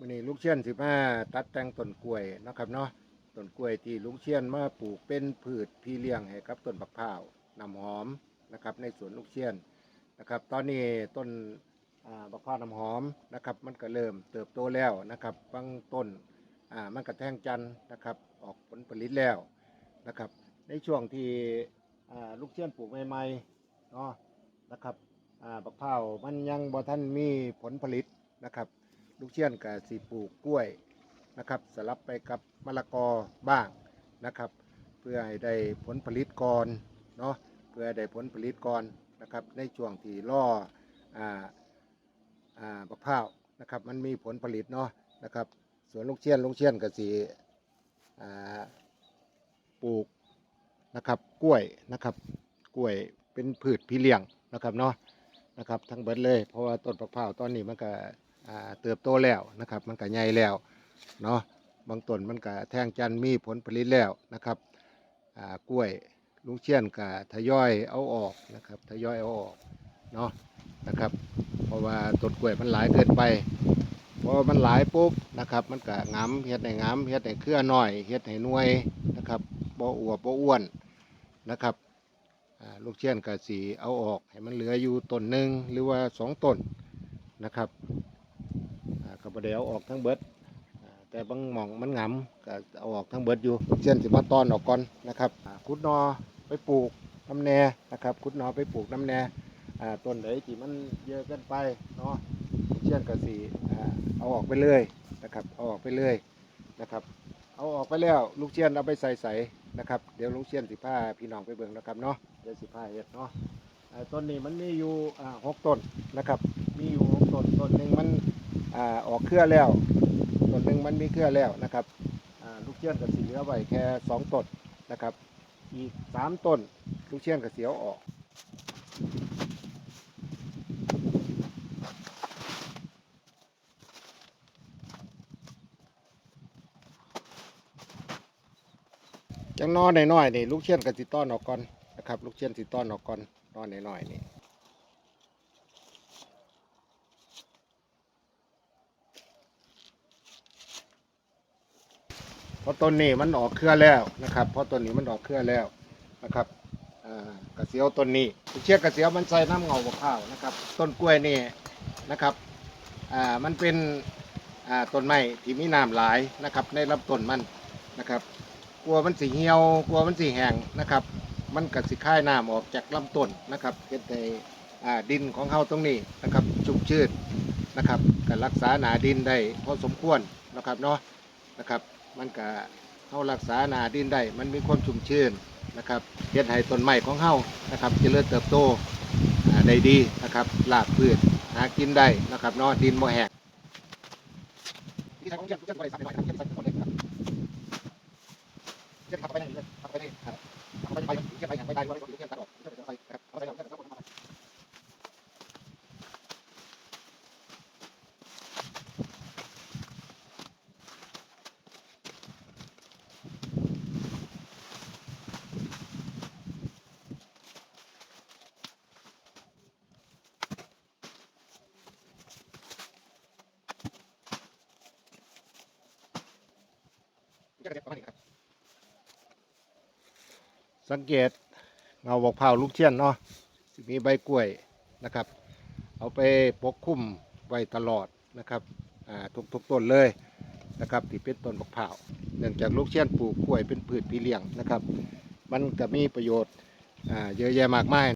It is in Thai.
วันนี้ลูกเชียนสิมาตัดแต่งต้นกล้วยนะครับเนาะต้นกล้วยที่ลูกเชียนมาปลูกเป็นพืชพี่เลี้ยงให้กับต้นบักพร้าวน้ำหอมนะครับ ในสวนลูกเชียนนะครับ ตอนนี้ต้นบักพร้าวน้ำหอมนะครับ มันก็เริ่มเติบโตแล้วนะครับบางต้นมันก็แท่งจันนะครับ ออกผลผลิตแล้วนะครับ ในช่วงที่ลูกเชียนปลูกใหม่ๆเนาะนะครับบักพร้าวมันยังบ่ทันมีผลผลิตนะครับ ลูกเชียนกับสีปลูกกล้วยนะครับ สลับไปกับมะละกอบ้างนะครับ เพื่อให้ได้ผลผลิตก่อนเนาะเพื่อให้ได้ผลผลิตก่อนนะครับ ในช่วงที่ล่ออ่าอ่าบักพร้าวนะครับ มันมีผลผลิตเนาะนะครับสวนลูกเชียนลูกเชียนกับสีอ่าปลูกนะครับกล้วยนะครับกล้วยเป็นพืชพี่เลี้ยงนะครับเนาะนะครับทั้งเบิดเลยเพราะว่าต้นบักพร้าตอนนี้มันก็ เติบโตแล้วนะครับ มันก็ใหญ่แล้วเนาะบางต้นมันก็แทงจันมีผลผลิตแล้วนะครับกล้วยลุงเชียนก็ทยอยเอาออกนะครับทยอยเอาออกเนาะนะครับ เพราะว่าต้นกล้วยมันหลายเกินไปพอมันหลายปุ๊บนะครับ มันก็งามเฮ็ดให้งามเฮ็ดให้เครือหน้อยเฮ็ดให้หน่วยนะครับบ่อวบบ่อ้วนนะครับลูกเชียนก็สีเอาออกให้มันเหลืออยู่ต้นหนึ่งหรือว่าสองต้นนะครับ บ่ได้เอาออกทั้งเบิดแต่บางหม่องมันงํก็เอาออกทั้งเบิดอยู่เช่นสิมาตอนออกก่อนนะครับอ่าขุดนอไปปลูกน้ำแหน่นะครับขุดนอไปปลูกน้ำแหน่ต้นไหนที่มันเยอะเกินไปเนาะเช่นก็สิอ่าเอาออกไปเลยนะครับเอาออกไปเลยนะครับ เอาออกไปแล้วลูกเชียนเอาไปใส่ใส่นะครับเดี๋ยวลูกเชียนสิพาพี่น้องไปเบิ่งนะครับเนาะเดี๋ยวสิพาเฮ็ดเนาะต้นนี้มันมีอยู่หกต้นนะครับ มีอยู่หกต้นต้นหนึ่งมัน อออกเครือแล้วต้นหนึ่งมันมีเครือแล้วนะครับลูกเชียนกับสีเหลือไว้แค่สองต้นนะครับ อีกสามต้นลูกเชียนกับเสียวออกจังนอนน้อยๆนี่ลูกเชียนกับสิต้อนออกก่อนนะครับ ลูกเชียนสิต้อนออกก่อนนอนน้อยๆนี่ ราะต้นนี้มันออกเครือแล้วนะครับเพราะต้นนี้มันออกเครือแล้วนะครับกระเสียวต้นนี้เชือกกระเสียวมันใส่น้ำเงาข้าวนะครับ ต้นกล้วยนี่นะครับอ่ามันเป็นอ่าต้นไม้ที่มีน้ำหลายนะครับในลำต้นมันนะครับ กลัวมันสีเหี่ยวกลัวมันสีแห้งนะครับ มันก็สิค่ายน้ำออกจากลำต้นนะครับเฮ็ดในดินของเขาตรงนี้นะครับชุ่มชื้นนะครับก็รักษาหนาดินได้พอสมควรนะครับเนาะนะครับ มันก็เฮารักษาหนาดินได้ มันมีความชุ่มชื้นนะครับเฮ็ดให้ต้นไม้ของเฮานะครับเจริญเติบโตได้ดีนะครับรากพืชหากินได้นะครับเนาะดินบ่แห้งที่ทางของเจ้าเจ้าไปสั่งหน่อยครับเจ้าสั่งหมดเลยครับเจ้าขับไปไหนเลยขับไปไหนครับขับไปไปเจ้าไปอย่างไปได้ด้วยก็เจ้าตัดออกเจ้าไปครับเอาไปเอาไปเอาไปเจ้าเด็ดประมาณนี้ครับ สังเกตเงาบอกเผาลูกเชียนเนาะสิมีใบกล้วยนะครับ เอาไปปกคลุมไว้ตลอดนะครับทุกทุกต้นเลยนะครับที่เป็นต้นบักเผาเนื่องจากลูกเชียนปลูกกล้วยเป็นพืชพีเลี้ยงนะครับ มันก็มีประโยชน์เยอะแยะมากมาย